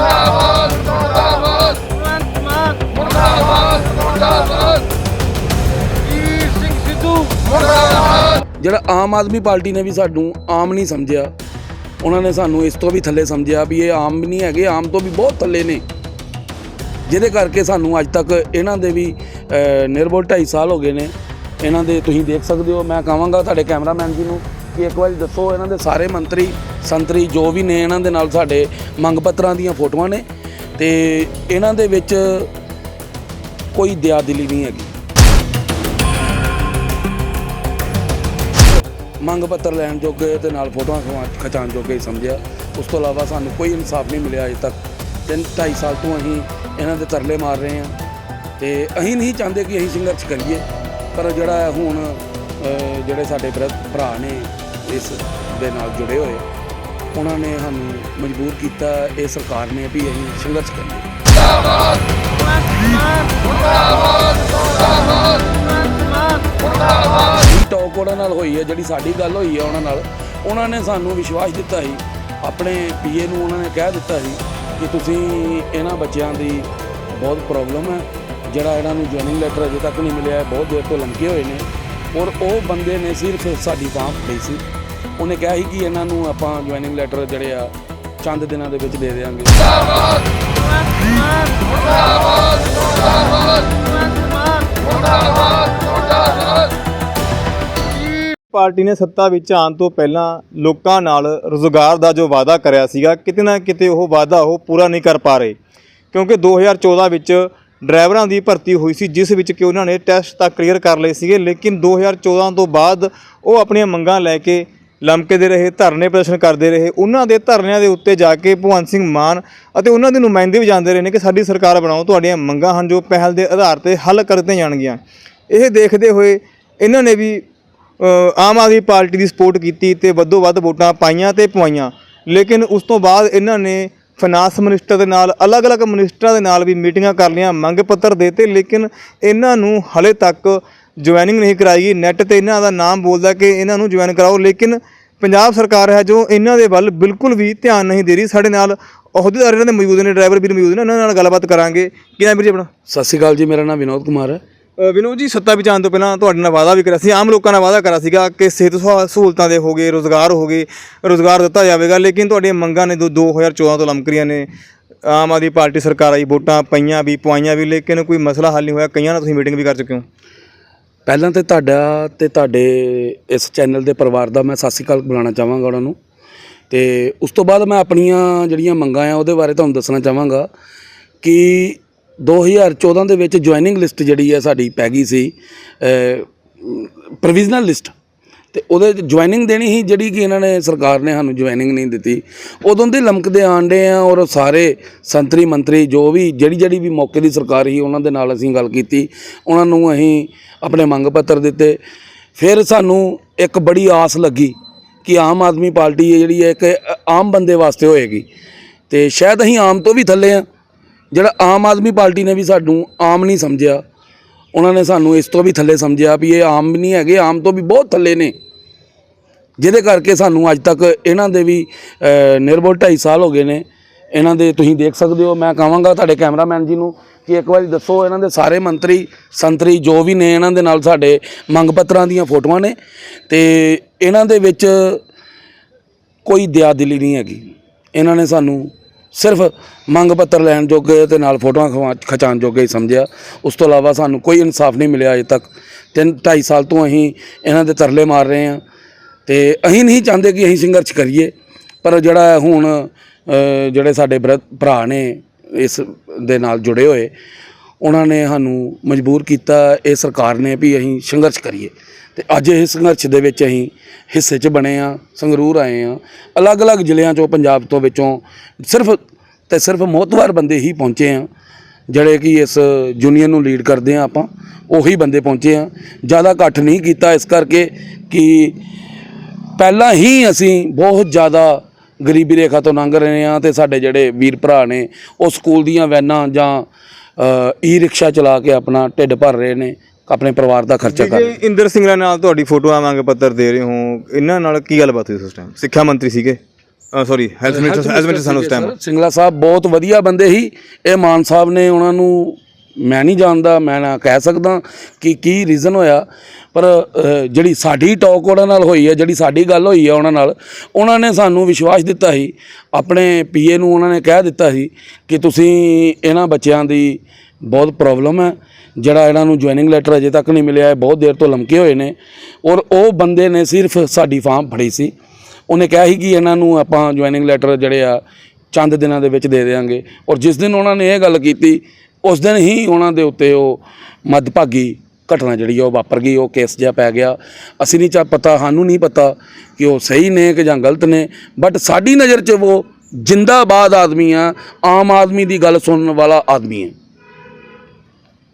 ਮੁਰਦਾਬਾਦ ਮੁਰਦਾਬਾਦ। ਭਗਵੰਤ ਮਾਨ ਮੁਰਦਾਬਾਦ ਮੁਰਦਾਬਾਦ। ਵੀਰ ਸਿੰਘ ਸਿੱਧੂ ਮੁਰਦਾਬਾਦ। ਜਿਹੜਾ ਆਮ ਆਦਮੀ ਪਾਰਟੀ ਨੇ ਵੀ ਸਾਨੂੰ ਆਮ ਨਹੀਂ ਸਮਝਿਆ ਉਹਨਾਂ ਨੇ ਸਾਨੂੰ ਇਸ ਤੋਂ ਵੀ ਥੱਲੇ ਸਮਝਿਆ ਵੀ ਇਹ ਆਮ ਵੀ ਨਹੀਂ ਹੈਗੇ ਆਮ ਤੋਂ ਵੀ ਬਹੁਤ ਥੱਲੇ ਨੇ। ਜਿਹਦੇ ਕਰਕੇ ਸਾਨੂੰ ਅੱਜ ਤੱਕ ਇਹਨਾਂ ਦੇ ਵੀ ਅਹ, ਨਿਰਭਰ 2.5 ਸਾਲ ਹੋ ਗਏ ਨੇ। ਇਹਨਾਂ ਦੇ ਤੁਸੀਂ ਦੇਖ ਸਕਦੇ ਹੋ ਮੈਂ ਕਹਾਂਗਾ ਤੁਹਾਡੇ ਕੈਮਰਾਮੈਨ ਜੀ ਨੂੰ ਕਿ ਇੱਕ ਵਾਰੀ ਦੱਸੋ ਇਹਨਾਂ ਦੇ ਸਾਰੇ ਮੰਤਰੀ, ਸੰਤਰੀ ਜੋ ਵੀ ਨੇ ਇਹਨਾਂ ਦੇ ਨਾਲ ਸਾਡੇ ਮੰਗ ਪੱਤਰਾਂ ਦੀਆਂ ਫੋਟੋਆਂ ਨੇ ਤੇ ਇਹਨਾਂ ਦੇ ਵਿੱਚ ਕੋਈ ਦਿਆ ਦਿਲੀ ਨਹੀਂ ਹੈਗੀ। ਮੰਗ ਪੱਤਰ ਲੈਣ ਜੋਗੇ ਤੇ ਨਾਲ ਫੋਟੋਆਂ ਖਵਾ- ਖਿਚਾਉਣ ਜੋਗੇ ਹੀ ਸਮਝਿਆ। ਉਸ ਤੋਂ ਇਲਾਵਾ ਸਾਨੂੰ ਕੋਈ ਇਨਸਾਫ ਨਹੀਂ ਮਿਲਿਆ ਅਜੇ ਤੱਕ। ਤਿੰਨ, ਢਾਈ ਸਾਲ ਤੋਂ ਅਸੀਂ ਇਹਨਾਂ ਦੇ ਤਰਲੇ ਮਾਰ ਰਹੇ ਹਾਂ। ਤੇ ਅਸੀਂ ਨਹੀਂ ਚਾਹੁੰਦੇ ਕਿ ਅਸੀਂ ਸੰਘਰਸ਼ ਕਰੀਏ, ਪਰ ਜਿਹੜਾ ਹੁਣ ਜਿਹੜੇ ਸਾਡੇ ਭਰਾ- ਭਰਾ ਨੇ ਇਸ ਦੇ ਨਾਲ ਜੁੜੇ ਹੋਏ। ਉਹਨਾਂ ਨੇ ਸਾਨੂੰ ਮਜਬੂਰ ਕੀਤਾ, ਇਹ ਸਰਕਾਰ ਨੇ ਵੀ ਅਸੀਂ ਸੰਘਰਸ਼ ਕਰੀਏ ਭਗਵੰਤ ਮਾਨ ਭਗਵੰਤ ਮਾਨ ਜੀ ਟੋਕ ਉਹਨਾਂ ਨਾਲ ਹੋਈ ਹੈ, ਜਿਹੜੀ ਸਾਡੀ ਗੱਲ ਹੋਈ ਹੈ ਉਹਨਾਂ ਨਾਲ, ਉਹਨਾਂ ਨੇ ਸਾਨੂੰ ਵਿਸ਼ਵਾਸ ਦਿੱਤਾ ਸੀ। ਆਪਣੇ ਪੀਏ ਨੂੰ ਉਹਨਾਂ ਨੇ ਕਹਿ ਦਿੱਤਾ ਸੀ ਕਿ ਤੁਸੀਂ ਇਹਨਾਂ ਬੱਚਿਆਂ ਦੀ ਬਹੁਤ ਪ੍ਰੋਬਲਮ ਹੈ। ਜਿਹੜਾ ਇਹਨਾਂ ਨੂੰ ਜੁਆਇਨਿੰਗ ਲੈਟਰ ਅਜੇ ਤੱਕ ਨਹੀਂ ਮਿਲਿਆ, ਬਹੁਤ ਦੇਰ ਤੋਂ ਲੰਕੇ ਹੋਏ ਨੇ। ਔਰ ਉਹ ਬੰਦੇ ਨੇ ਸਿਰਫ ਸਾਡੀ ਬਾਂਹ ਫੜੀ ਸੀ। ਉਹਨੇ ਕਿਹਾ ਸੀ ਕਿ ਇਹਨਾਂ ਨੂੰ ਆਪਾਂ ਜੁਆਇਨਿੰਗ ਲੈਟਰ ਜਿਹੜੇ ਆ, ਚੰਦ ਦਿਨਾਂ ਦੇ ਵਿੱਚ ਦੇ ਦੇਵਾਂਗੇ ਭਗਵੰਤ ਮਾਨ ਭਗਵੰਤ ਮਾਨ ਪਾਰਟੀ ਨੇ ਸੱਤਾ ਵਿੱਚ ਆਉਣ ਤੋਂ ਪਹਿਲਾਂ ਲੋਕਾਂ ਨਾਲ ਰੋਜ਼ਗਾਰ ਦਾ ਜੋ ਵਾਅਦਾ ਕਰਿਆ ਸੀਗਾ, ਕਿਤੇ ਨਾ ਕਿਤੇ ਉਹ ਵਾਅਦਾ ਉਹ ਪੂਰਾ ਨਹੀਂ ਕਰ ਪਾ ਰਹੇ। ਕਿਉਂਕਿ 2014 ਵਿੱਚ ਡਰਾਈਵਰਾਂ ਦੀ ਭਰਤੀ ਹੋਈ ਸੀ, ਜਿਸ ਵਿੱਚ ਕਿ ਉਹਨਾਂ ਨੇ ਟੈਸਟ ਤਾਂ ਕਲੀਅਰ ਕਰ ਲਏ ਸੀਗੇ, ਲੇਕਿਨ 2014 ਤੋਂ ਬਾਅਦ ਉਹ ਆਪਣੀਆਂ ਮੰਗਾਂ ਲੈ ਕੇ ਲਮਕਦੇ ਰਹੇ, ਧਰਨੇ ਪ੍ਰਦਰਸ਼ਨ ਕਰਦੇ ਰਹੇ, ਉਹਨਾਂ ਦੇ ਧਰਨਿਆਂ ਦੇ ਉੱਤੇ ਜਾ ਕੇ ਭਗਵੰਤ ਸਿੰਘ ਮਾਨ ਅਤੇ ਉਹਨਾਂ ਦੇ ਨੁਮਾਇੰਦੇ ਵੀ ਜਾਂਦੇ ਰਹੇ ਨੇ ਕਿ ਸਾਡੀ ਸਰਕਾਰ ਬਣਾਓ, ਤੁਹਾਡੀਆਂ ਮੰਗਾਂ ਹਨ ਜੋ ਪਹਿਲ ਦੇ ਆਧਾਰ ਤੇ ਹੱਲ ਕਰਤੀਆਂ ਜਾਣਗੀਆਂ। ਇਹ ਦੇਖਦੇ ਹੋਏ ਇਹਨਾਂ ਨੇ ਵੀ ਆਮ ਆਦਮੀ ਪਾਰਟੀ ਦੀ ਸਪੋਰਟ ਕੀਤੀ ਤੇ ਵੱਧੋ ਵੱਧ ਵੋਟਾਂ ਪਾਈਆਂ ਤੇ ਪਵਾਈਆਂ। ਲੇਕਿਨ ਉਸ ਤੋਂ ਬਾਅਦ ਇਹਨਾਂ ਨੇ ਫਾਈਨਾਂਸ ਮਿਨਿਸਟਰ ਦੇ ਨਾਲ, ਅਲੱਗ-ਅਲੱਗ ਮਿਨਿਸਟਰਾਂ ਦੇ ਨਾਲ ਵੀ ਮੀਟਿੰਗਾਂ ਕਰ ਲਈਆਂ, ਮੰਗ ਪੱਤਰ ਦੇਤੇ ਲੇਕਿਨ ਇਹਨਾਂ ਨੂੰ ਹਲੇ ਤੱਕ ਜੁਆਇਨਿੰਗ ਨਹੀਂ ਕਰਾਈ ਗਈ। ਨੈੱਟ ਤੇ ਇਹਨਾਂ ਦਾ ਨਾਮ ਬੋਲਦਾ ਕਿ ਇਹਨਾਂ ਨੂੰ ਜੁਆਇਨ ਕਰਾਓ ਲੇਕਿਨ ਪੰਜਾਬ ਸਰਕਾਰ ਹੈ ਜੋ ਇਹਨਾਂ ਦੇ ਵੱਲ ਬਿਲਕੁਲ ਵੀ ਧਿਆਨ ਨਹੀਂ ਦੇ ਰਹੀ। ਸਾਡੇ ਨਾਲ ਅਹੁਦੇਦਾਰ ਇਹਨਾਂ ਦੇ ਮੌਜੂਦ ਨੇ ਡਰਾਈਵਰ ਵੀ ਮੌਜੂਦ ਨੇ ਉਹਨਾਂ ਨਾਲ ਗੱਲਬਾਤ ਕਰਾਂਗੇ। ਕੀ ਨਾਮ ਵੀਰ ਜੀ ਆਪਣਾ? ਸਤਿ ਸ਼੍ਰੀ ਅਕਾਲ ਜੀ ਮੇਰਾ ਨਾਮ ਵਿਨੋਦ ਕੁਮਾਰ ਹੈ। ਵਿਨੋਦ ਜੀ ਸੱਤਾ ਵਿੱਚ ਆਉਣ ਤੋਂ ਪਹਿਲਾਂ ਤੁਹਾਡੇ ਨਾਲ ਵਾਅਦਾ ਵੀ ਕਰਿਆ ਸੀ। ਆਮ ਲੋਕਾਂ ਨਾਲ ਵਾਅਦਾ ਕਰਿਆ ਸੀਗਾ ਕਿ ਸਿਹਤ ਸੁਹਾ- ਸਹੂਲਤਾਂ ਦੇ ਹੋਗੇ ਰੋਜ਼ਗਾਰ ਹੋਗੇ ਰੋਜ਼ਗਾਰ ਦਿੱਤਾ ਜਾਵੇਗਾ ਲੇਕਿਨ ਤੁਹਾਡੀਆਂ ਮੰਗਾਂ ਨੇ ਦੋ 2014 ਤੋਂ ਲਮਕ ਰਹੀਆਂ ਨੇ। ਆਮ ਆਦਮੀ ਪਾਰਟੀ ਸਰਕਾਰ ਆਈ ਵੋਟਾਂ ਪਈਆਂ ਵੀ ਪਵਾਈਆਂ ਵੀ ਲੇਕਿਨ ਕੋਈ ਮਸਲਾ ਹੱਲ ਨਹੀਂ ਹੋਇਆ। ਕਈਆਂ ਨਾਲ ਤੁਸੀਂ ਮੀਟਿੰਗ ਵੀ ਕਰ ਚੁੱਕੇ ਹੋ। ਪਹਿਲਾਂ ਤੇ ਤੁਹਾਡਾ ਤੇ ਤੁਹਾਡੇ ਇਸ ਚੈਨਲ ਦੇ ਪਰਿਵਾਰ ਦਾ ਮੈਂ ਸਤਿ ਸ਼੍ਰੀ ਅਕਾਲ ਬੁਲਾਉਣਾ ਚਾਹਾਂਗਾ ਉਹਨਾਂ ਨੂੰ। ਤੇ ਉਸ ਤੋਂ ਬਾਅਦ ਮੈਂ ਆਪਣੀਆਂ ਜਿਹੜੀਆਂ ਮੰਗਾਂ ਆ ਉਹਦੇ ਬਾਰੇ ਤੁਹਾਨੂੰ ਦੱਸਣਾ ਚਾਹਾਂਗਾ ਕਿ 2014 ਦੇ ਵਿੱਚ ਜੁਆਇਨਿੰਗ ਲਿਸਟ ਜਿਹੜੀ ਹੈ ਸਾਡੀ ਪੈ ਗਈ ਸੀ ਪ੍ਰੋਵੀਜ਼ਨਲ ਲਿਸਟ ਤੇ ਉਹਦੇ ਜੁਆਇਨਿੰਗ ਦੇਣੀ ਸੀ, ਜਿਹੜੀ ਕਿ ਇਹਨਾਂ ਨੇ ਸਰਕਾਰ ਨੇ ਸਾਨੂੰ ਜੁਆਇਨਿੰਗ ਨਹੀਂ ਦਿੱਤੀ। ਉਦੋਂ ਦੇ ਲਮਕਦੇ ਆਂਡੇ ਆ ਔਰ ਸਾਰੇ ਸੰਤਰੀ ਮੰਤਰੀ, ਜੋ ਵੀ, ਜਿਹੜੀ ਜਿਹੜੀ ਵੀ ਮੌਕੇ ਦੀ ਸਰਕਾਰ ਸੀ, ਉਹਨਾਂ ਦੇ ਨਾਲ ਅਸੀਂ ਗੱਲ ਕੀਤੀ। ਉਹਨਾਂ ਨੂੰ ਅਸੀਂ ਆਪਣੇ ਮੰਗ ਪੱਤਰ ਦਿੱਤੇ। ਫਿਰ ਸਾਨੂੰ ਇੱਕ ਬੜੀ ਆਸ ਲੱਗੀ ਕਿ ਆਮ ਆਦਮੀ ਪਾਰਟੀ ਹੈ ਜਿਹੜੀ ਹੈ, ਇੱਕ ਆਮ ਬੰਦੇ ਵਾਸਤੇ ਹੋਏਗੀ। ਤੇ ਸ਼ਾਇਦ ਅਸੀਂ ਆਮ ਤੋਂ ਵੀ ਥੱਲੇ ਆ। ਜਿਹੜਾ ਆਮ ਆਦਮੀ ਪਾਰਟੀ ਨੇ ਵੀ ਸਾਨੂੰ ਆਮ ਨਹੀਂ ਸਮਝਿਆ। ਉਹਨਾਂ ਨੇ ਸਾਨੂੰ ਇਸ ਤੋਂ ਵੀ ਥੱਲੇ ਸਮਝਿਆ ਵੀ ਇਹ ਆਮ ਵੀ ਨਹੀਂ ਹੈਗੇ ਆਮ ਤੋਂ ਵੀ ਬਹੁਤ ਥੱਲੇ ਨੇ। ਜਿਹਦੇ ਕਰਕੇ ਸਾਨੂੰ ਅੱਜ ਤੱਕ ਇਹਨਾਂ ਦੇ ਵੀ ਅਹ, ਨਿਰਭਰ 2.5 ਸਾਲ ਹੋ ਗਏ ਨੇ। ਇਹਨਾਂ ਦੇ ਤੁਸੀਂ ਦੇਖ ਸਕਦੇ ਹੋ ਮੈਂ ਕਹਾਂਗਾ ਤੁਹਾਡੇ ਕੈਮਰਾਮੈਨ ਜੀ ਨੂੰ ਕਿ ਇੱਕ ਵਾਰੀ ਦੱਸੋ ਇਹਨਾਂ ਦੇ ਸਾਰੇ ਮੰਤਰੀ ਸੰਤਰੀ ਜੋ ਵੀ ਨੇ ਇਹਨਾਂ ਦੇ ਨਾਲ ਸਾਡੇ ਮੰਗ ਪੱਤਰਾਂ ਦੀਆਂ ਫੋਟੋਆਂ ਨੇ। ਤੇ ਇਹਨਾਂ ਦੇ ਵਿੱਚ ਕੋਈ ਦਿਆ ਦਿਲੀ ਨਹੀਂ ਹੈਗੀ। ਇਹਨਾਂ ਨੇ ਸਾਨੂੰ ਸਿਰਫ ਮੰਗ ਪੱਤਰ ਲੈਣ ਜੋਗੇ ਤੇ ਨਾਲ ਫੋਟੋਆਂ ਖਵਾ- ਖਿਚਾਉਣ ਜੋਗੇ ਹੀ ਸਮਝਿਆ। ਉਸ ਤੋਂ ਇਲਾਵਾ ਸਾਨੂੰ ਕੋਈ ਇਨਸਾਫ ਨਹੀਂ ਮਿਲਿਆ ਅਜੇ ਤੱਕ। ਤਿੰਨ, ਢਾਈ ਸਾਲ ਤੋਂ ਅਸੀਂ ਇਹਨਾਂ ਦੇ ਤਰਲੇ ਮਾਰ ਰਹੇ ਹਾਂ। ਤੇ ਅਸੀਂ ਨਹੀਂ ਚਾਹੁੰਦੇ ਕਿ ਅਸੀਂ ਸੰਘਰਸ਼ ਕਰੀਏ, ਪਰ ਜਿਹੜਾ ਹੁਣ ਜਿਹੜੇ ਸਾਡੇ ਭਰਾ- ਭਰਾ ਨੇ ਇਸ ਦੇ ਨਾਲ ਜੁੜੇ ਹੋਏ, ਉਹਨਾਂ ਨੇ ਸਾਨੂੰ ਮਜਬੂਰ ਕੀਤਾ, ਇਹ ਸਰਕਾਰ ਨੇ ਵੀ ਅਸੀਂ ਸੰਘਰਸ਼ ਕਰੀਏ। ਤੇ ਅੱਜ ਇਹ ਸੰਘਰਸ਼ ਦੇ ਵਿੱਚ ਅਸੀਂ ਹਿੱਸੇ 'ਚ ਬਣੇ ਆ ਸੰਗਰੂਰ ਆਏ ਆ ਅਲੱਗ-ਅਲੱਗ ਜ਼ਿਲ੍ਹਿਆਂ 'ਚੋਂ, ਪੰਜਾਬ ਤੋਂ ਵਿੱਚੋਂ ਸਿਰਫ ਤੇ ਸਿਰਫ ਮੋਹਤਵਾਰ ਬੰਦੇ ਹੀ ਪਹੁੰਚੇ ਆ ਜਿਹੜੇ ਕਿ ਇਸ ਯੂਨੀਅਨ ਨੂੰ ਲੀਡ ਕਰਦੇ ਆ ਆਪਾਂ, ਉਹੀ ਬੰਦੇ ਪਹੁੰਚੇ ਆ ਜ਼ਿਆਦਾ ਇਕੱਠ ਨਹੀਂ ਕੀਤਾ ਇਸ ਕਰਕੇ ਕਿ ਪਹਿਲਾਂ ਹੀ ਅਸੀਂ ਬਹੁਤ ਜ਼ਿਆਦਾ ਗਰੀਬੀ ਰੇਖਾ ਤੋਂ ਲੰਘ ਰਹੇ ਹਾਂ ਤੇ ਸਾਡੇ ਜਿਹੜੇ ਵੀਰ ਭਰਾ ਨੇ, ਉਹ ਸਕੂਲ ਦੀਆਂ ਵੈਨਾਂ ਜਾਂ ਈ ਰਿਕਸ਼ਾ ਚਲਾ ਕੇ ਆਪਣਾ ਢਿੱਡ ਭਰ ਰਹੇ ਨੇ। ਆਪਣੇ ਪਰਿਵਾਰ ਦਾ ਖਰਚਾ ਕਰ ਰਹੇ ਜੇ ਇੰਦਰ ਸਿੰਘਲਾ ਨਾਲ ਤੁਹਾਡੀ ਫੋਟੋਆਂ ਮੰਗ ਪੱਤਰ ਦੇ ਰਹੇ ਹੋ। ਇਹਨਾਂ ਨਾਲ ਕੀ ਗੱਲਬਾਤ ਹੋਈ ਸੀ ਉਸ ਟਾਈਮ ਸਿੱਖਿਆ ਮੰਤਰੀ ਸੀਗੇ। Sorry health minister health minister ਸਾਨੂੰ ਉਸ ਟਾਈਮ ਸਿੰਗਲਾ ਸਾਹਿਬ ਬਹੁਤ ਵਧੀਆ ਬੰਦੇ ਸੀ। ਇਹ ਮਾਨ ਸਾਹਿਬ ਨੇ ਉਹਨਾਂ ਨੂੰ ਮੈਂ ਨਹੀਂ ਜਾਣਦਾ ਮੈਂ ਨਾ ਕਹਿ ਸਕਦਾ ਕਿ ਕੀ ਰੀਜ਼ਨ ਹੋਇਆ। ਪਰ ਜਿਹੜੀ ਸਾਡੀ ਟਾਕ ਉਹਨਾਂ ਨਾਲ ਹੋਈ ਹੈ ਜਿਹੜੀ ਸਾਡੀ ਗੱਲ ਹੋਈ ਹੈ ਉਹਨਾਂ ਨਾਲ ਉਹਨਾਂ ਨੇ ਸਾਨੂੰ ਵਿਸ਼ਵਾਸ ਦਿੱਤਾ ਸੀ। ਆਪਣੇ ਪੀਏ ਨੂੰ ਉਹਨਾਂ ਨੇ ਕਹਿ ਦਿੱਤਾ ਸੀ ਕਿ ਤੁਸੀਂ ਇਹਨਾਂ ਬੱਚਿਆਂ ਦੀ ਬਹੁਤ ਪ੍ਰੋਬਲਮ ਹੈ। ਜਿਹੜਾ ਇਹਨਾਂ ਨੂੰ ਜੁਆਇਨਿੰਗ ਲੈਟਰ ਅਜੇ ਤੱਕ ਨਹੀਂ ਮਿਲਿਆ ਹੈ, ਬਹੁਤ ਦੇਰ ਤੋਂ ਲਮਕੇ ਹੋਏ ਨੇ। ਔਰ ਉਹ ਬੰਦੇ ਨੇ ਸਿਰਫ ਸਾਡੀ ਫਾਰਮ ਫੜੀ ਸੀ। ਉਹਨੇ ਕਿਹਾ ਸੀ ਕਿ ਇਹਨਾਂ ਨੂੰ ਆਪਾਂ ਜੁਆਇਨਿੰਗ ਲੈਟਰ ਜਿਹੜੇ ਆ, ਚੰਦ ਦਿਨਾਂ ਦੇ ਵਿੱਚ ਦੇ ਦੇਵਾਂਗੇ ਔਰ ਜਿਸ ਦਿਨ ਉਹਨਾਂ ਨੇ ਇਹ ਗੱਲ ਕੀਤੀ, ਉਸ ਦਿਨ ਹੀ ਉਹਨਾਂ ਦੇ ਉੱਤੇ ਉਹ ਮੱਦਭਾਗੀ ਘਟਨਾ ਜਿਹੜੀ ਆ ਉਹ ਵਾਪਰ ਗਈ। ਉਹ ਕੇਸ ਜਿਹਾ ਪੈ ਗਿਆ। ਅਸੀਂ ਨਹੀਂ ਚਾ, ਪਤਾ, ਸਾਨੂੰ ਨਹੀਂ ਪਤਾ ਕਿ ਉਹ ਸਹੀ ਨੇ ਕਿ ਜਾਂ ਗਲਤ ਨੇ। ਬਟ ਸਾਡੀ ਨਜ਼ਰ 'ਚ ਉਹ ਜਿੰਦਾਬਾਦ ਆਦਮੀ ਆ, ਆਮ ਆਦਮੀ ਦੀ ਗੱਲ ਸੁਣਨ ਵਾਲਾ ਆਦਮੀ ਹੈ।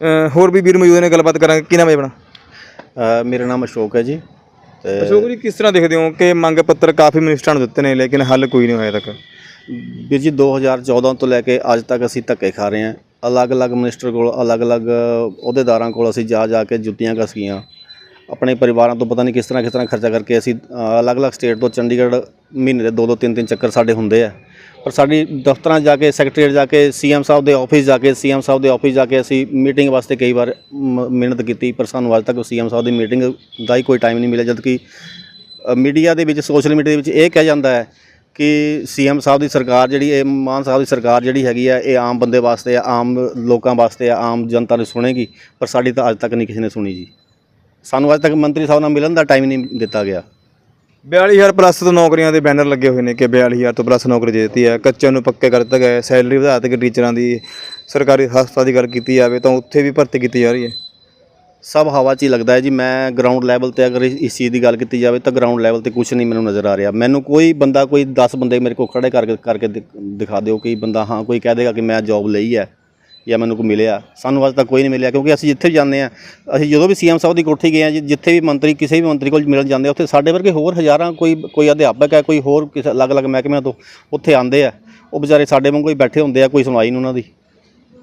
ਅ, ਹੋਰ ਵੀ ਵੀਰ ਮੌਜੂਦ ਨੇ ਗੱਲਬਾਤ ਕਰਾਂਗੇ। ਕੀ ਨਾਮ ਹੈ ਆਪਣਾ? ਅ, ਮੇਰਾ ਨਾਮ ਅਸ਼ੋਕ ਹੈ ਜੀ। ਤੇ ਅਸ਼ੋਕ ਜੀ ਕਿਸ ਤਰ੍ਹਾਂ ਦੇਖਦੇ ਹੋ ਕਿ ਮੰਗ ਪੱਤਰ ਕਾਫੀ ਮਿਨਿਸਟਰਾਂ ਨੂੰ ਦਿੱਤੇ ਨੇ ਲੇਕਿਨ ਹੱਲ ਕੋਈ ਨਹੀਂ ਹੋਇਆ ਤੱਕ? ਵੀਰ ਜੀ 2014 ਤੋਂ ਲੈ ਕੇ ਅੱਜ ਤੱਕ ਅਸੀਂ ਧੱਕੇ ਖਾ ਰਹੇ ਹਾਂ। ਅਲੱਗ-ਅਲੱਗ ਮਿਨਿਸਟਰ ਕੋਲ ਅਲੱਗ-ਅਲੱਗ ਅਹੁਦੇਦਾਰਾਂ ਕੋਲ ਅਸੀਂ ਜਾ ਜਾ ਕੇ ਜੁੱਤੀਆਂ ਘਸੀਆਂ ਆਪਣੇ ਪਰਿਵਾਰਾਂ ਤੋਂ ਪਤਾ ਨਹੀਂ ਕਿਸ ਤਰ੍ਹਾਂ ਕਿਸ ਤਰ੍ਹਾਂ ਖਰਚਾ ਕਰਕੇ ਅਸੀਂ ਅਲੱਗ-ਅਲੱਗ ਸਟੇਟ ਤੋਂ ਚੰਡੀਗੜ੍ਹ ਮਹੀਨੇ ਦੇ ਦੋ ਦੋ ਤਿੰਨ ਤਿੰਨ ਚੱਕਰ ਸਾਡੇ ਹੁੰਦੇ ਆ। ਪਰ ਸਾਡੀ ਦਫ਼ਤਰਾਂ ਜਾ ਕੇ ਸੈਕਟਰੀਏਟ ਜਾ ਕੇ ਸੀਐਮ ਸਾਹਿਬ ਦੇ ਆਫਿਸ ਜਾ ਕੇ ਸੀਐਮ ਸਾਹਿਬ ਦੇ ਆਫਿਸ ਜਾ ਕੇ ਅਸੀਂ ਮੀਟਿੰਗ ਵਾਸਤੇ ਕਈ ਵਾਰ ਮਿਹਨਤ ਕੀਤੀ, ਪਰ ਸਾਨੂੰ ਅੱਜ ਤੱਕ ਸੀਐਮ ਸਾਹਿਬ ਦੀ ਮੀਟਿੰਗ ਦਾ ਹੀ ਕੋਈ ਟਾਈਮ ਨਹੀਂ ਮਿਲਿਆ ਜਦ ਕਿ ਮੀਡੀਆ ਦੇ ਵਿੱਚ ਸੋਸ਼ਲ ਮੀਡੀਆ ਦੇ ਵਿੱਚ ਇਹ ਕਿਹਾ ਜਾਂਦਾ ਹੈ ਕਿ ਸੀਐਮ ਸਾਹਿਬ ਦੀ ਸਰਕਾਰ ਜਿਹੜੀ, ਇਹ ਮਾਨ ਸਾਹਿਬ ਦੀ ਸਰਕਾਰ ਜਿਹੜੀ ਹੈਗੀ ਆ, ਇਹ ਆਮ ਬੰਦੇ ਵਾਸਤੇ ਆ, ਆਮ ਲੋਕਾਂ ਵਾਸਤੇ ਆ, ਆਮ ਜਨਤਾ ਨੂੰ ਸੁਣੇਗੀ, ਪਰ ਸਾਡੀ ਤਾਂ ਅੱਜ ਤੱਕ ਨਹੀਂ ਕਿਸੇ ਨੇ ਸੁਣੀ ਜੀ। ਸਾਨੂੰ ਅੱਜ ਤੱਕ ਮੰਤਰੀ ਸਾਹਿਬ ਨਾਲ ਮਿਲਣ ਦਾ ਟਾਈਮ ਨਹੀਂ ਦਿੱਤਾ ਗਿਆ। 42000 ਪਲੱਸ ਤੋਂ ਨੌਕਰੀਆਂ ਦੇ ਬੈਨਰ ਲੱਗੇ ਹੋਏ ਨੇ ਕਿ 42000 ਤੋਂ ਪਲੱਸ ਨੌਕਰੀ ਦੇ ਦਿੱਤੀ ਹੈ। ਕੱਚਿਆਂ ਨੂੰ ਪੱਕੇ ਕਰ ਦਿੱਤਾ ਗਿਆ ਹੈ। ਸੈਲਰੀ ਵਧਾ ਦਿੱਤੀ ਟੀਚਰਾਂ ਦੀ ਸਰਕਾਰੀ ਹਸਪਤਾਲ ਦੀ ਗੱਲ ਕੀਤੀ ਜਾਵੇ ਤਾਂ ਉੱਥੇ ਵੀ ਭਰਤੀ ਕੀਤੀ ਜਾ ਰਹੀ ਹੈ। ਸਭ ਹਵਾ 'ਚ ਹੀ ਲੱਗਦਾ ਹੈ ਜੀ। ਮੈਂ ਗਰਾਊਂਡ ਲੈਵਲ ਤੇ ਅਗਰ ਇਸ ਇਸ ਚੀਜ਼ ਦੀ ਗੱਲ ਕੀਤੀ ਜਾਵੇ ਤਾਂ ਗਰਾਊਂਡ ਲੈਵਲ ਤੇ ਕੁਝ ਨਹੀਂ ਮੈਨੂੰ ਨਜ਼ਰ ਆ ਰਿਹਾ। ਮੈਨੂੰ ਕੋਈ ਬੰਦਾ ਕੋਈ 10 ਬੰਦੇ ਮੇਰੇ ਕੋਲ ਖੜੇ ਕਰਕੇ ਕਰਕੇ ਦਿ- ਦਿਖਾ ਦਿਓ ਕਿ ਬੰਦਾ ਹਾਂ ਕੋਈ ਕਹਿ ਦੇਗਾ ਕਿ ਮੈਂ ਜੌਬ ਲਈ ਹੈ। ਜਾਂ ਮੈਨੂੰ ਕੋਈ ਮਿਲਿਆ, ਸਾਨੂੰ ਅੱਜ ਤੱਕ ਕੋਈ ਨਹੀਂ ਮਿਲਿਆ, ਕਿਉਂਕਿ ਅਸੀਂ ਜਿੱਥੇ ਵੀ ਜਾਂਦੇ ਆ ਅਸੀਂ ਜਦੋਂ ਵੀ ਸੀਐਮ ਸਾਹਿਬ ਦੀ ਕੋਠੀ ਗਏ ਆ ਜੀ, ਜਿੱਥੇ ਵੀ ਮੰਤਰੀ, ਕਿਸੇ ਵੀ ਮੰਤਰੀ ਕੋਲ ਮਿਲਣ ਜਾਂਦੇ ਆ ਉੱਥੇ ਸਾਡੇ ਵਰਗੇ ਹੋਰ ਹਜ਼ਾਰਾਂ ਕੋਈ ਕੋਈ ਅਧਿਆਪਕ ਹੈ, ਕੋਈ ਹੋਰ ਕਿਸੇ ਅਲੱਗ-ਅਲੱਗ ਮਹਿਕਮਿਆਂ ਤੋਂ ਉੱਥੇ ਆਉਂਦੇ ਆ, ਉਹ ਵਿਚਾਰੇ ਸਾਡੇ ਵਾਂਗੂ ਹੀ ਬੈਠੇ ਹੁੰਦੇ ਆ, ਕੋਈ ਸੁਣਵਾਈ ਨਹੀਂ ਉਹਨਾਂ ਦੀ।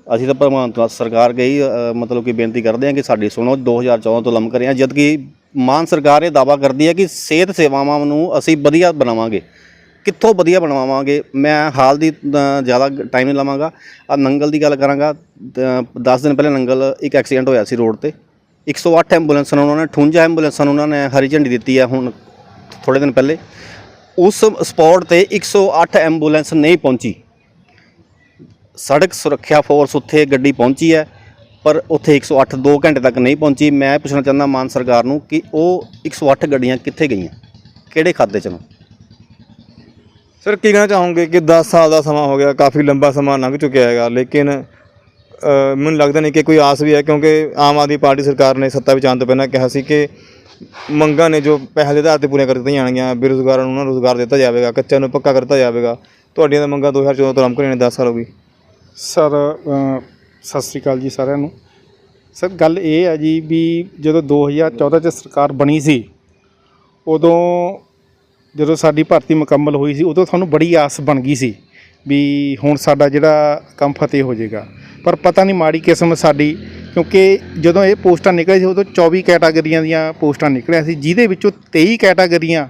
ਅਸੀਂ ਤਾਂ ਭਗਵੰਤ ਸਰਕਾਰ ਗਈ ਮਤਲਬ ਕਿ ਬੇਨਤੀ ਕਰਦੇ ਹਾਂ ਕਿ ਸਾਡੀ ਸੁਣੋ 2014 ਤੋਂ ਲੰਮਕ ਰਹੇ ਹਾਂ ਜਦ ਕਿ ਮਾਨ ਸਰਕਾਰ ਇਹ ਦਾਵਾ ਕਰਦੀ ਹੈ ਕਿ ਸਿਹਤ ਸੇਵਾਵਾਂ ਨੂੰ ਅਸੀਂ ਵਧੀਆ ਬਣਾਵਾਂਗੇ। ਕਿੱਥੋਂ ਵਧੀਆ ਬਣਵਾਵਾਂਗੇ? ਮੈਂ ਹਾਲ ਦੀ ਜ਼ਿਆਦਾ ਟਾਈਮ ਨਹੀਂ ਲਵਾਂਗਾ। ਆ ਨੰਗਲ ਦੀ ਗੱਲ ਕਰਾਂਗਾ। 10 ਦਿਨ ਪਹਿਲੇ ਨੰਗਲ ਇੱਕ ਐਕਸੀਡੈਂਟ ਹੋਇਆ ਸੀ ਰੋਡ ਤੇ। 108 ਐਂਬੂਲੈਂਸਾਂ ਨੂੰ ਉਹਨਾਂ ਨੇ 58 ਐਂਬੂਲੈਂਸਾਂ ਨੂੰ ਉਹਨਾਂ ਨੇ ਹਰੀ ਝੰਡੀ ਦਿੱਤੀ ਹੈ ਹੁਣ ਥੋੜੇ ਦਿਨ ਪਹਿਲੇ। ਉਸ ਸਪੌਟ ਤੇ 108 ਐਂਬੂਲੈਂਸ ਨਹੀਂ ਪਹੁੰਚੀ। ਸੜਕ ਸੁਰੱਖਿਆ ਫੋਰਸ ਉੱਥੇ ਗੱਡੀ ਪਹੁੰਚੀ ਹੈ, ਪਰ ਉੱਥੇ 108 2 ਘੰਟੇ ਤੱਕ ਨਹੀਂ ਪਹੁੰਚੀ। ਮੈਂ ਪੁੱਛਣਾ ਚਾਹੁੰਦਾ ਮਾਨ ਸਰਕਾਰ ਨੂੰ ਕਿ ਉਹ 108 ਗੱਡੀਆਂ ਕਿੱਥੇ ਗਈਆਂ? ਕਿਹੜੇ ਖਾਤੇ ਚ ਨੇ? ਸਰ ਕੀ ਕਹਿਣਾ ਚਾਹੋਗੇ ਕਿ 10 ਸਾਲ ਦਾ ਸਮਾਂ ਹੋ ਗਿਆ ਕਾਫੀ ਲੰਬਾ ਸਮਾਂ ਲੰਘ ਚੁੱਕਿਆ ਹੈਗਾ ਲੇਕਿਨ ਅ, ਮੈਨੂੰ ਲੱਗਦਾ ਨਹੀਂ ਕਿ ਕੋਈ ਆਸ ਵੀ ਹੈ ਕਿਉਂਕਿ ਆਮ ਆਦਮੀ ਪਾਰਟੀ ਸਰਕਾਰ ਨੇ ਸੱਤਾ ਵਿੱਚ ਆਉਣ ਤੋਂ ਪਹਿਲਾਂ ਕਿਹਾ ਸੀ ਕਿ ਮੰਗਾਂ ਨੇ ਜੋ ਪਹਿਲ ਦੇ ਆਧਾਰ ਤੇ ਪੂਰੀਆਂ ਕਰ ਦਿੱਤੀਆਂ ਜਾਣਗੀਆਂ ਬੇਰੁਜ਼ਗਾਰਾਂ ਨੂੰ ਉਹਨਾਂ ਨੂੰ ਰੁਜ਼ਗਾਰ ਦਿੱਤਾ ਜਾਵੇਗਾ ਕੱਚਿਆਂ ਨੂੰ ਪੱਕਾ ਕਰਤਾ ਜਾਵੇਗਾ ਤੁਹਾਡੀਆਂ ਤਾਂ ਮੰਗਾਂ 2014 ਤੋਂ ਲੰਮਕ ਰਹੀਆਂ ਨੇ 10 ਸਾਲ ਹੋ ਗਈ ਸਰ ਅ, ਸਤਿ ਸ੍ਰੀ ਅਕਾਲ ਜੀ ਸਾਰਿਆਂ ਨੂੰ। ਸਰ ਗੱਲ ਇਹ ਹੈ ਜੀ ਵੀ ਜਦੋਂ 2014 ਚ ਸਰਕਾਰ ਬਣੀ ਸੀ ਉਦੋਂ ਜਦੋਂ ਸਾਡੀ ਭਰਤੀ ਮੁਕੰਮਲ ਹੋਈ ਸੀ, ਉਦੋਂ ਤੁਹਾਨੂੰ ਬੜੀ ਆਸ ਬਣ ਗਈ ਸੀ ਵੀ ਹੁਣ ਸਾਡਾ ਜਿਹੜਾ ਕੰਮ ਫਤਿਹ ਹੋ ਜਾਏਗਾ। ਪਰ ਪਤਾ ਨਹੀਂ ਮਾੜੀ ਕਿਸਮ ਸਾਡੀ, ਕਿਉਂਕਿ ਜਦੋਂ ਇਹ ਪੋਸਟਾਂ ਨਿਕਲੇ ਸੀ, ਉਦੋਂ 24 ਕੈਟਾਗਰੀਆਂ ਦੀਆਂ ਪੋਸਟਾਂ ਨਿਕਲਿਆ ਸੀ, ਜਿਹਦੇ ਵਿੱਚੋਂ 23 ਕੈਟਾਗਰੀਆਂ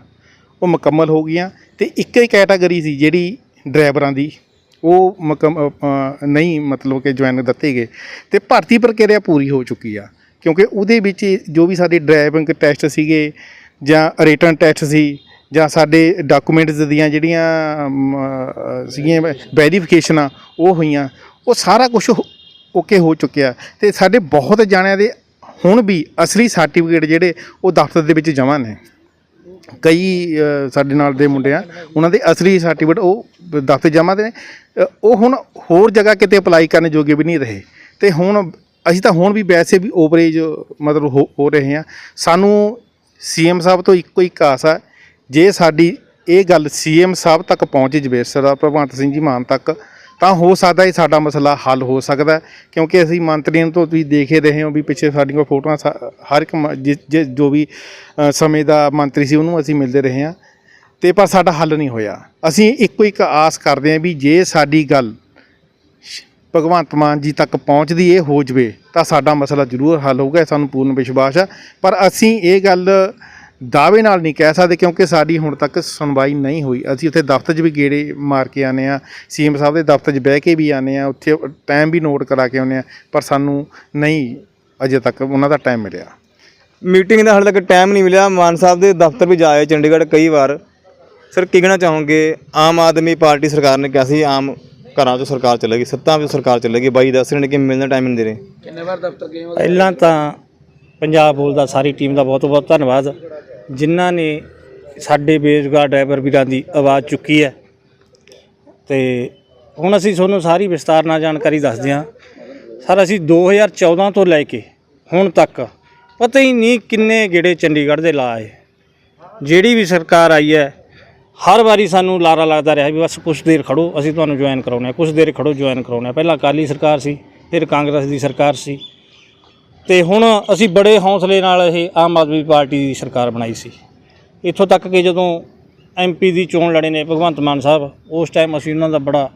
ਉਹ ਮੁਕੰਮਲ ਹੋ ਗਈਆਂ ਤੇ ਇੱਕ ਹੀ ਕੈਟਾਗਰੀ ਸੀ ਜਿਹੜੀ ਡਰਾਈਵਰਾਂ ਦੀ, ਉਹ ਮੁਕੰਮ ਨਹੀਂ ਮਤਲਬ ਕਿ ਜੁਆਇਨ ਦਿੱਤੇ ਗਏ। ਤੇ ਭਰਤੀ ਪ੍ਰਕਿਰਿਆ ਪੂਰੀ ਹੋ ਚੁੱਕੀ ਆ, ਕਿਉਂਕਿ ਉਹਦੇ ਵਿੱਚ ਜੋ ਵੀ ਸਾਡੇ ਡਰਾਈਵਿੰਗ ਟੈਸਟ ਸੀਗੇ ਜਾਂ ਰਿਟਰਨ ਟੈਸਟ ਸੀ ਜਾਂ ਸਾਡੇ ਡਾਕੂਮੈਂਟਸ ਦੀਆਂ ਜਿਹੜੀਆਂ ਸੀਗੀਆਂ ਵੈਰੀਫਿਕੇਸ਼ਨਾਂ ਉਹ ਹੋਈਆਂ। ਉਹ ਸਾਰਾ ਕੁਝ ਓਕੇ ਹੋ ਚੁੱਕਿਆ। ਤੇ ਸਾਡੇ ਬਹੁਤ ਜਾਣਿਆਂ ਦੇ ਹੁਣ ਵੀ ਅਸਲੀ ਸਰਟੀਫਿਕੇਟ ਜਿਹੜੇ ਉਹ ਦਫ਼ਤਰ ਦੇ ਵਿੱਚ ਜਮ੍ਹਾਂ ਨੇ। ਕਈ ਸਾਡੇ ਨਾਲ ਦੇ ਮੁੰਡੇ ਆ ਉਹਨਾਂ ਦੇ ਅਸਲੀ ਸਰਟੀਫਿਕੇਟ ਉਹ ਦਫ਼ਤਰ ਜਮ੍ਹਾਂ ਦੇ ਨੇ। ਉਹ ਹੁਣ ਹੋਰ ਜਗ੍ਹਾ ਕਿਤੇ ਅਪਲਾਈ ਕਰਨ ਜੋਗੇ ਵੀ ਨਹੀਂ ਰਹੇ। ਤੇ ਹੁਣ ਅਸੀਂ ਤਾਂ ਹੁਣ ਵੀ ਵੈਸੇ ਵੀ ਓਵਰੇਜ ਮਤਲਬ ਹੋ ਹੋ ਰਹੇ ਆ ਸਾਨੂੰ ਸੀਐਮ ਸਾਹਿਬ ਤੋਂ ਇੱਕੋ ਹੀ ਆਸ ਆ ਜੇ ਸਾਡੀ ਇਹ ਗੱਲ ਸੀਐਮ ਸਾਹਿਬ ਤੱਕ ਪਹੁੰਚ ਜਵੇ, ਸਰਦਾਰ ਭਗਵੰਤ ਸਿੰਘ ਜੀ ਮਾਨ ਤੱਕ, ਤਾਂ ਹੋ ਸਕਦਾ ਇਹ ਸਾਡਾ ਮਸਲਾ ਹੱਲ ਹੋ ਸਕਦਾ ਕਿਉਂਕਿ ਅਸੀਂ ਮੰਤਰੀਆਂ ਤੋਂ ਤੁਸੀਂ ਦੇਖ ਰਹੇ ਹੋ ਵੀ ਪਿੱਛੇ ਸਾਡੀਆਂ ਫੋਟੋਆਂ ਸਾ- ਹਰ ਇੱਕ ਮ- ਜਿ- ਜਿ- ਜੋ ਵੀ ਸਮੇਂ ਦਾ ਮੰਤਰੀ ਸੀ ਉਹਨੂੰ ਅਸੀਂ ਮਿਲਦੇ ਰਹੇ ਹਾਂ। ਤੇ ਪਰ ਸਾਡਾ ਹੱਲ ਨਹੀਂ ਹੋਇਆ। ਅਸੀਂ ਇੱਕੋ ਇੱਕ ਆਸ ਕਰਦੇ ਹਾਂ ਵੀ ਜੇ ਸਾਡੀ ਗੱਲ ਸ਼- ਭਗਵੰਤ ਮਾਨ ਜੀ ਤੱਕ ਪਹੁੰਚਦੀ ਇਹ ਹੋ ਜਵੇ, ਤਾਂ ਸਾਡਾ ਮਸਲਾ ਜ਼ਰੂਰ ਹੱਲ ਹੋਊਗਾ ਸਾਨੂੰ ਪੂਰਨ ਵਿਸ਼ਵਾਸ ਹੈ। ਪਰ ਅਸੀਂ ਇਹ ਗੱਲ ਦਾਅਵੇ ਨਾਲ ਨਹੀਂ ਕਹਿ ਸਕਦੇ ਕਿਉਂਕਿ ਸਾਡੀ ਹੁਣ ਤੱਕ ਸੁਣਵਾਈ ਨਹੀਂ ਹੋਈ। ਅਸੀਂ ਉੱਥੇ ਦਫ਼ਤਰ 'ਚ ਵੀ ਗੇੜੇ ਮਾਰ ਕੇ ਆਨੇ ਆ ਸੀਐਮ ਸਾਹਿਬ ਦੇ ਦਫ਼ਤਰ 'ਚ ਬਹਿ ਕੇ ਵੀ ਆਨੇ ਆ ਉੱਥੇ ਟਾਈਮ ਵੀ ਨੋਟ ਕਰਾ ਕੇ ਆਉਂਦੇ ਆ ਪਰ ਸਾਨੂੰ ਨਹੀਂ ਅਜੇ ਤੱਕ ਉਹਨਾਂ ਦਾ ਟਾਈਮ ਮਿਲਿਆ। ਮੀਟਿੰਗ ਦਾ ਹਾਲੇ ਤੱਕ ਟਾਈਮ ਨਹੀਂ ਮਿਲਿਆ। ਮਾਨ ਸਾਹਿਬ ਦੇ ਦਫ਼ਤਰ ਵੀ ਜਾਏ ਚੰਡੀਗੜ੍ਹ ਕਈ ਵਾਰ। ਸਰ ਕੀ ਕਹਿਣਾ ਚਾਹੋਗੇ? ਆਮ ਆਦਮੀ ਪਾਰਟੀ ਸਰਕਾਰ ਨੇ ਕਿਹਾ ਸੀ ਆਮ ਘਰਾਂ 'ਚੋਂ ਸਰਕਾਰ ਚੱਲੇਗੀ ਸੱਤਾਂ 'ਚੋਂ ਸਰਕਾਰ ਚੱਲੇਗੀ। ਬਾਈ ਦੱਸ ਰਹੇ ਨੇ ਕਿ ਮਿਲਣਾ ਟਾਈਮ ਨਹੀਂ ਦੇ ਰਹੇ। ਕਿੰਨੇ ਵਾਰ ਦਫ਼ਤਰ ਗਏ ਹੋ? ਪਹਿਲਾਂ ਤਾਂ ਪੰਜਾਬ ਬੋਲਦਾ, ਸਾਰੀ ਟੀਮ ਦਾ ਬਹੁਤ ਬਹੁਤ ਧੰਨਵਾਦ। ਜਿਨ੍ਹਾਂ ਨੇ ਸਾਡੇ ਬੇਰੁਜ਼ਗਾਰ ਡਰਾਈਵਰ ਵੀਰਾਂ ਦੀ ਆਵਾਜ਼ ਚੁੱਕੀ ਹੈ। ਤੇ ਹੁਣ ਅਸੀਂ ਤੁਹਾਨੂੰ ਸਾਰੀ ਵਿਸਤਾਰ ਨਾਲ ਜਾਣਕਾਰੀ ਦੱਸਦੇ ਹਾਂ। ਸਰ, ਅਸੀਂ 2014 ਤੋਂ ਲੈ ਕੇ ਹੁਣ ਤੱਕ ਪਤਾ ਹੀ ਨਹੀਂ ਕਿੰਨੇ ਗੇੜੇ ਚੰਡੀਗੜ੍ਹ ਦੇ ਲਾਏ ਜਿਹੜੀ ਵੀ ਸਰਕਾਰ ਆਈ ਹੈ, ਹਰ ਵਾਰੀ ਸਾਨੂੰ ਲਾਰਾ ਲੱਗਦਾ ਰਿਹਾ ਵੀ ਬਸ ਕੁਝ ਦੇਰ ਖੜੋ, ਅਸੀਂ ਤੁਹਾਨੂੰ ਜੁਆਇਨ ਕਰਾਉਣਾ ਕੁਝ ਦੇਰ ਖੜੋ ਜੁਆਇਨ ਕਰਾਉਣਾ ਪਹਿਲਾਂ ਅਕਾਲੀ ਸਰਕਾਰ ਸੀ, ਫਿਰ ਕਾਂਗਰਸ ਦੀ ਸਰਕਾਰ ਸੀ। ਤੇ ਹੁਣ ਅਸੀਂ ਬੜੇ ਹੌਸਲੇ ਨਾਲ ਇਹ ਆਮ ਆਦਮੀ ਪਾਰਟੀ ਦੀ ਸਰਕਾਰ ਬਣਾਈ ਸੀ। ਇੱਥੋਂ ਤੱਕ ਕਿ ਜਦੋਂ ਐਮਪੀ ਦੀ ਚੋਣ ਲੜੇ ਨੇ ਭਗਵੰਤ ਮਾਨ ਸਾਹਿਬ ਉਸ ਟਾਈਮ ਅਸੀਂ ਉਹਨਾਂ ਦਾ ਬੜਾ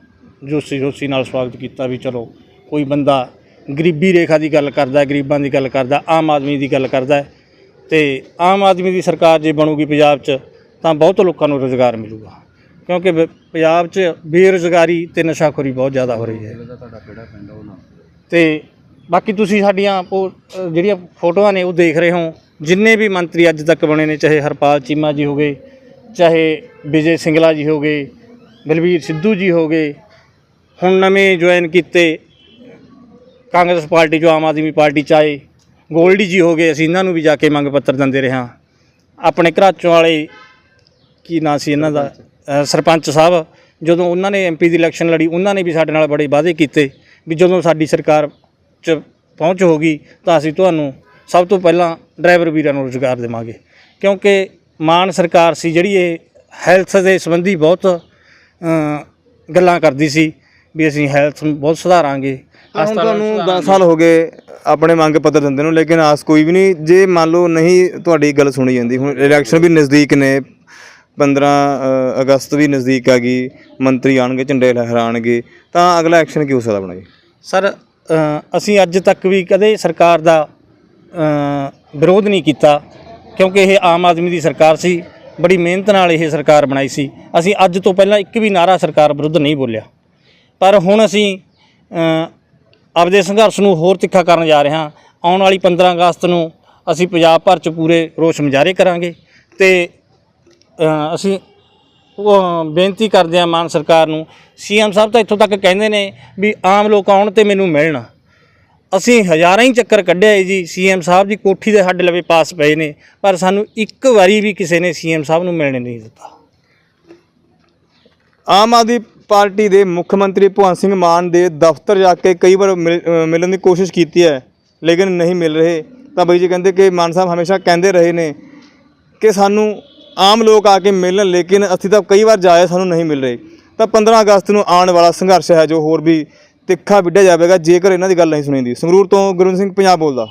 ਜੋਸ਼ੀ ਜੋਸ਼ੀ ਨਾਲ ਸਵਾਗਤ ਕੀਤਾ ਵੀ ਚਲੋ ਕੋਈ ਬੰਦਾ ਗਰੀਬੀ ਰੇਖਾ ਦੀ ਗੱਲ ਕਰਦਾ ਗਰੀਬਾਂ ਦੀ ਗੱਲ ਕਰਦਾ ਆਮ ਆਦਮੀ ਦੀ ਗੱਲ ਕਰਦਾ ਤੇ ਆਮ ਆਦਮੀ ਦੀ ਸਰਕਾਰ ਜੇ ਬਣੂਗੀ ਪੰਜਾਬ 'ਚ ਤਾਂ ਬਹੁਤ ਲੋਕਾਂ ਨੂੰ ਰੋਜ਼ਗਾਰ ਮਿਲੂਗਾ। ਕਿਉਂਕਿ ਪੰਜਾਬ 'ਚ ਬੇਰੁਜ਼ਗਾਰੀ ਤੇ ਨਸ਼ਾਖੋਰੀ ਬਹੁਤ ਜ਼ਿਆਦਾ ਹੋ ਰਹੀ ਹੈ। ਤੇ ਬਾਕੀ ਤੁਸੀਂ ਸਾਡੀਆਂ ਪੋ- ਅ, ਜਿਹੜੀਆਂ ਫੋਟੋਆਂ ਨੇ ਉਹ ਦੇਖ ਰਹੇ ਹੋ। ਜਿੰਨੇ ਵੀ ਮੰਤਰੀ ਅੱਜ ਤੱਕ ਬਣੇ ਨੇ ਚਾਹੇ ਹਰਪਾਲ ਚੀਮਾ ਜੀ ਹੋਗੇ ਚਾਹੇ ਵਿਜੇ ਸਿੰਗਲਾ ਜੀ ਹੋਗੇ ਬਲਵੀਰ ਸਿੱਧੂ ਜੀ ਹੋਗੇ ਹੁਣ ਨਵੇਂ ਜੁਆਇਨ ਕੀਤੇ ਕਾਂਗਰਸ ਪਾਰਟੀ ਜੋ ਆਮ ਆਦਮੀ ਪਾਰਟੀ ਚ ਆਏ ਗੋਲਡੀ ਜੀ ਹੋਗੇ ਅਸੀਂ ਇਹਨਾਂ ਨੂੰ ਵੀ ਜਾ ਕੇ ਮੰਗ ਪੱਤਰ ਦਿੰਦੇ ਰਹੇ ਹਾਂ। ਆਪਣੇ ਘਰਾਚੋਂ ਵਾਲੇ ਕੀ ਨਾਂ ਸੀ ਇਹਨਾਂ ਦਾ? ਅ, ਸਰਪੰਚ ਸਾਹਿਬ ਜਦੋਂ ਉਹਨਾਂ ਨੇ ਐਮਪੀ ਦੀ ਇਲੈਕਸ਼ਨ ਲੜੀ ਉਹਨਾਂ ਨੇ ਵੀ ਸਾਡੇ ਨਾਲ ਬੜੇ ਵਾਅਦੇ ਕੀਤੇ ਵੀ ਜਦੋਂ ਸਾਡੀ ਸਰਕਾਰ 'ਚ ਪਹੁੰਚ ਹੋਗੀ ਤਾਂ ਅਸੀਂ ਤੁਹਾਨੂੰ ਸਭ ਤੋਂ ਪਹਿਲਾਂ ਡਰਾਈਵਰ ਵੀਰਾਂ ਨੂੰ ਰੁਜ਼ਗਾਰ ਦੇਵਾਂਗੇ। ਕਿਉਂਕਿ ਮਾਨ ਸਰਕਾਰ ਸੀ ਜਿਹੜੀ ਇਹ ਹੈਲਥ ਦੇ ਸੰਬੰਧੀ ਬਹੁਤ ਗੱਲਾਂ ਕਰਦੀ ਸੀ ਵੀ ਅਸੀਂ ਹੈਲਥ ਨੂੰ ਬਹੁਤ ਸੁਧਾਰਾਂਗੇ। ਹੁਣ ਤੁਹਾਨੂੰ 10 ਸਾਲ ਹੋ ਗਏ ਆਪਣੇ ਮੰਗ ਪੱਤਰ ਦਿੰਦੇ ਨੂੰ ਲੇਕਿਨ ਆਸ ਕੋਈ ਵੀ ਨਹੀਂ ਜੇ ਮੰਨ ਲਓ ਨਹੀਂ ਤੁਹਾਡੀ ਗੱਲ ਸੁਣੀ ਜਾਂਦੀ ਹੁਣ ਇਲੈਕਸ਼ਨ ਵੀ ਨਜ਼ਦੀਕ ਨੇ 15 ਅ, ਅਗਸਤ ਵੀ ਨਜ਼ਦੀਕ ਆ ਗਈ ਮੰਤਰੀ ਆਣਗੇ ਝੰਡੇ ਲਹਿਰਾਣਗੇ ਤਾਂ ਅਗਲਾ ਐਕਸ਼ਨ ਕੀ ਹੋ ਸਕਦਾ ਜੀ ਸਰ ਅਸੀਂ ਅੱਜ ਤੱਕ ਵੀ ਕਦੇ ਸਰਕਾਰ ਦਾ ਵਿਰੋਧ ਨਹੀਂ ਕੀਤਾ, ਕਿਉਂਕਿ ਇਹ ਆਮ ਆਦਮੀ ਦੀ ਸਰਕਾਰ ਸੀ, ਬੜੀ ਮਿਹਨਤ ਨਾਲ ਇਹ ਸਰਕਾਰ ਬਣਾਈ ਸੀ। ਅਸੀਂ ਅੱਜ ਤੋਂ ਪਹਿਲਾਂ ਇੱਕ ਵੀ ਨਾਰਾ ਸਰਕਾਰ ਵਿਰੁੱਧ ਨਹੀਂ ਬੋਲਿਆ। ਪਰ ਹੁਣ ਅਸੀਂ ਆਪਦੇ ਸੰਘਰਸ਼ ਨੂੰ ਹੋਰ ਤਿੱਖਾ ਕਰਨ ਜਾ ਰਹੇ ਹਾਂ। ਆਉਣ ਵਾਲੀ 15 ਅਗਸਤ ਨੂੰ ਅਸੀਂ ਪੰਜਾਬ ਭਰ ਚ ਪੂਰੇ ਰੋਸ ਮੁਜ਼ਾਹਰੇ ਕਰਾਂਗੇ ਤੇ ਅਸੀਂ ਬੇਨਤੀ ਕਰਦੇ ਆ ਮਾਨ ਸਰਕਾਰ ਨੂੰ। ਸੀਐਮ ਸਾਹਿਬ ਤਾਂ ਇੱਥੋਂ ਤੱਕ ਕਹਿੰਦੇ ਨੇ ਵੀ ਆਮ ਲੋਕ ਆਉਣ ਤੇ ਮੈਨੂੰ ਮਿਲਣ। ਅਸੀਂ ਹਜ਼ਾਰਾਂ ਹੀ ਚੱਕਰ ਕੱਢਿਆ ਏ ਜੀ, ਸੀਐਮ ਸਾਹਿਬ ਦੀ ਕੋਠੀ ਦੇ ਸਾਡੇ ਲਵੇ ਪਾਸ ਪਏ ਨੇ, ਪਰ ਸਾਨੂੰ ਇੱਕ ਵਾਰੀ ਵੀ ਕਿਸੇ ਨੇ ਸੀਐਮ ਸਾਹਿਬ ਨੂੰ ਮਿਲਣ ਨਹੀਂ ਦਿੱਤਾ। ਆਮ ਆਦਮੀ ਪਾਰਟੀ ਦੇ ਮੁੱਖ ਮੰਤਰੀ ਭਗਵੰਤ ਸਿੰਘ ਮਾਨ ਦੇ ਦਫ਼ਤਰ ਜਾ ਕੇ ਕਈ ਵਾਰ ਮਿਲ- ਮਿਲਣ ਦੀ ਕੋਸ਼ਿਸ਼ ਕੀਤੀ ਹੈ, ਲੇਕਿਨ ਨਹੀਂ ਮਿਲ ਰਹੇ। ਤਾਂ ਬਾਈ ਜੀ ਕਹਿੰਦੇ ਕਿ ਮਾਨ ਸਾਹਿਬ ਹਮੇਸ਼ਾ ਕਹਿੰਦੇ ਰਹੇ ਨੇ ਕਿ ਸਾਨੂੰ ਆਮ ਲੋਕ ਆ ਕੇ ਮਿਲਣ, ਲੇਕਿਨ ਅਸੀਂ ਤਾਂ ਕਈ ਵਾਰ ਜਾਏ ਸਾਨੂੰ ਨਹੀਂ ਮਿਲ ਰਹੇ। ਤਾਂ 15 ਅਗਸਤ ਨੂੰ ਆਉਣ ਵਾਲਾ ਸੰਘਰਸ਼ ਹੈ ਜੋ ਹੋਰ ਵੀ ਤਿੱਖਾ ਵਿੱਢਿਆ ਜਾਵੇਗਾ, ਜੇਕਰ ਇਹਨਾਂ ਦੀ ਗੱਲ ਨਹੀਂ ਸੁਣੀਂਦੀ। ਸੰਗਰੂਰ ਤੋਂ ਗੁਰਵਿੰਦਰ ਸਿੰਘ, ਪੰਜਾਬ ਬੋਲਦਾ।